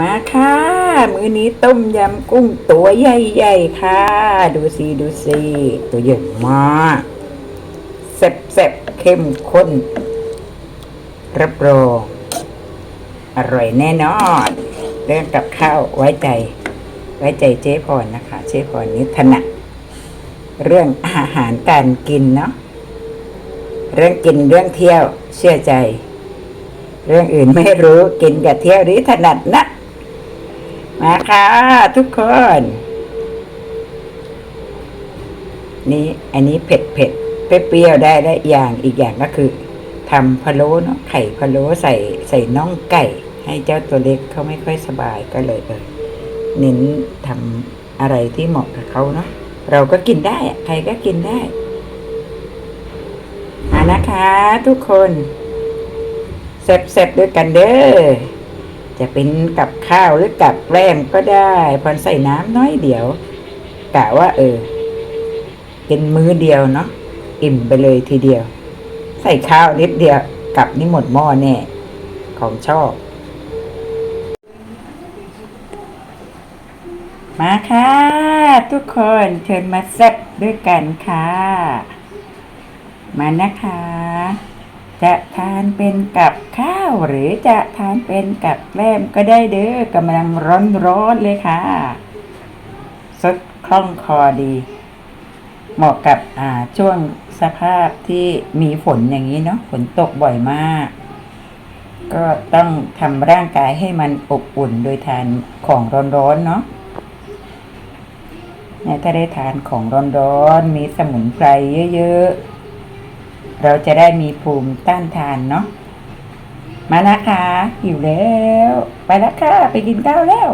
มาค่ะ มื้อนี้ต้มยำกุ้งตัวใหญ่ๆค่ะ ดูสิดูสิตัวใหญ่มากแซ่บๆเข้มข้น รับรองอร่อยแน่นอน เรื่องกับข้าวไว้ใจ ไว้ใจเจ๊พรนะคะ เจ๊พรนี้ถนัดเรื่องอาหารการกินเนาะเรื่องกินเรื่องเที่ยวเชื่อใจ เรื่องอื่นไม่รู้กินกับเที่ยวนี้ถนัดนะ มาค่ะทุกคน นี่อันนี้เผ็ดเผ็ดเปรี้ยวได้ได้อย่างอีกอย่างก็คือทำพะโล้เนาะไข่พะโล้ใส่ใส่น่องไก่ ให้เจ้าตัวเล็กเขาไม่ค่อยสบายก็เลยเออเน้นทำอะไรที่เหมาะกับเขาเนาะเราก็กินได้ใครก็กินได้มานะคะ ทุกคนเสร็จๆด้วยกันเด้อ จะเป็นกับข้าวหรือกับแกล้มก็ได้พอนใส่น้ำน้อยเดียวกะว่า เออกินมื้อเดียวเนาะอิ่มไปเลยทีเดียว ใส่ข้าวนิดเดียวกับนี่หมดหม้อแน่ของชอบ มาค่ะ ทุกคนเชิญมาแซ่บด้วยกันค่ะ มานะคะ จะทานเป็นกับข้าวหรือจะทานเป็นกับแกล้มก็ได้เด้อกำลังร้อนๆเลยค่ะสดคล่องคอดี เหมาะกับอ่าช่วงสภาพที่มีฝนอย่างนี้เนาะฝนตกบ่อยมาก ก็ต้องทำร่างกายให้มันอบอุ่นโดยทานของร้อนๆเนาะเนี่ยถ้าได้ทานของร้อนๆมีสมุนไพรเยอะ ๆ เราจะได้มีภูมิต้านทานเนาะมานะคะหิวแล้ว ไปแล้วค่ะ ไปกินข้าวแล้ว